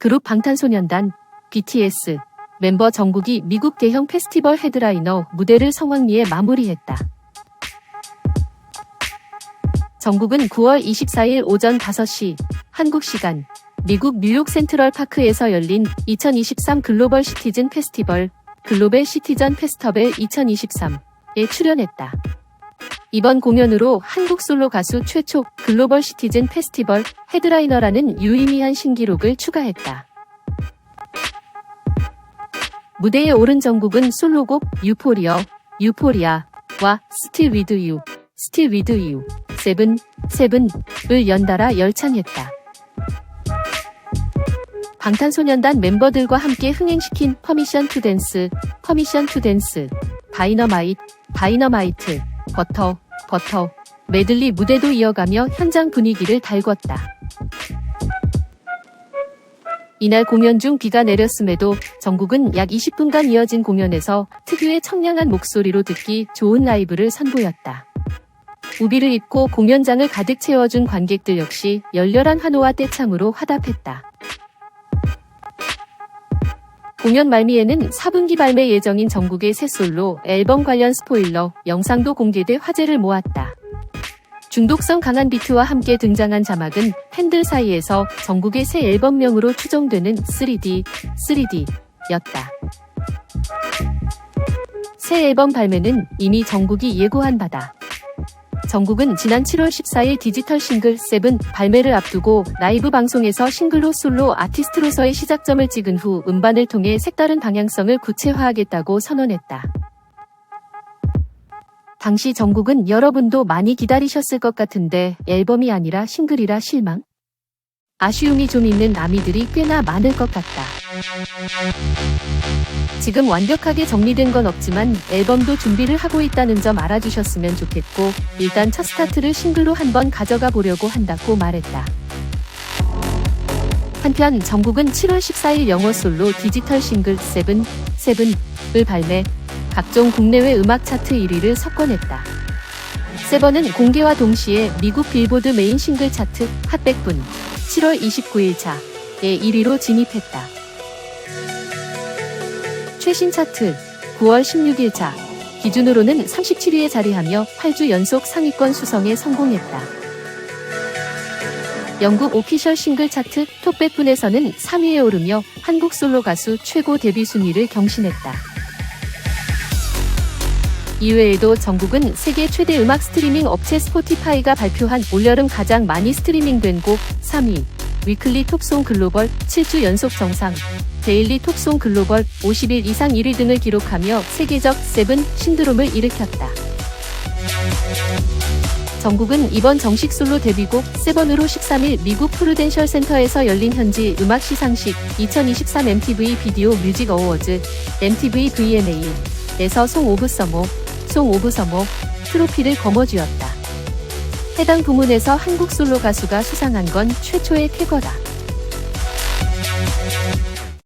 그룹 방탄소년단 BTS 멤버 정국이 미국 대형 페스티벌 헤드라이너 무대를 성황리에 마무리했다. 정국은 9월 24일 오전 5시 한국 시간 미국 뉴욕 센트럴 파크에서 열린 2023 글로벌 시티즌 페스티벌 글로벌 시티즌 페스터벨 2023에 출연했다. 이번 공연으로 한국 솔로 가수 최초 글로벌 시티즌 페스티벌 헤드라이너라는 유의미한 신기록을 추가했다. 무대에 오른 정국은 솔로곡 유포리어, 유포리아와 스틸 위드 유, 스틸 위드 유, 세븐, 세븐을 연달아 열창했다. 방탄소년단 멤버들과 함께 흥행시킨 퍼미션 투 댄스, 퍼미션 투 댄스, 다이너마이트, 다이너마이트, 버터, 버터, 메들리 무대도 이어가며 현장 분위기를 달궜다. 이날 공연 중 비가 내렸음에도 정국은 약 20분간 이어진 공연에서 특유의 청량한 목소리로 듣기 좋은 라이브를 선보였다. 우비를 입고 공연장을 가득 채워준 관객들 역시 열렬한 환호와 떼창으로 화답했다. 공연 말미에는 4분기 발매 예정인 전국의 새 솔로 앨범 관련 스포일러 영상도 공개돼 화제를 모았다. 중독성 강한 비트와 함께 등장한 자막은 팬들 사이에서 전국의 새 앨범명으로 추정되는 3D, 3D였다. 새 앨범 발매는 이미 전국이 예고한 바다. 정국은 지난 7월 14일 디지털 싱글 7 발매를 앞두고 라이브 방송에서 싱글로 솔로 아티스트로서의 시작점을 찍은 후 음반을 통해 색다른 방향성을 구체화하겠다고 선언했다. 당시 정국은 여러분도 많이 기다리셨을 것 같은데 앨범이 아니라 싱글이라 실망? 아쉬움이 좀 있는 아미들이 꽤나 많을 것 같다. 지금 완벽하게 정리된 건 없지만 앨범도 준비를 하고 있다는 점 알아주셨으면 좋겠고 일단 첫 스타트를 싱글로 한번 가져가 보려고 한다고 말했다. 한편 정국은 7월 14일 영어 솔로 디지털 싱글 7, 7을 발매, 각종 국내외 음악 차트 1위를 석권했다. 세번은 공개와 동시에 미국 빌보드 메인 싱글 차트 핫 100분 7월 29일 차에 1위로 진입했다. 최신 차트 9월 16일 차 기준으로는 37위에 자리하며 8주 연속 상위권 수성에 성공했다. 영국 오피셜 싱글 차트 톱 100분에서는 3위에 오르며 한국 솔로 가수 최고 데뷔 순위를 경신했다. 이외에도 전국은 세계 최대 음악 스트리밍 업체 스포티파이가 발표한 올여름 가장 많이 스트리밍된 곡 3위, 위클리 톱송 글로벌 7주 연속 정상, 데일리 톱송 글로벌 50일 이상 1위 등을 기록하며 세계적 세븐 신드롬을 일으켰다. 정국은 이번 정식 솔로 데뷔곡 세번으로 13일 미국 프루덴셜 센터에서 열린 현지 음악 시상식 2023 MTV 비디오 뮤직 어워즈 MTV VMA에서 송 오브 서모, 송 오브 서모 트로피를 거머쥐었다. 해당 부문에서 한국 솔로 가수가 수상한 건 최초의 쾌거다.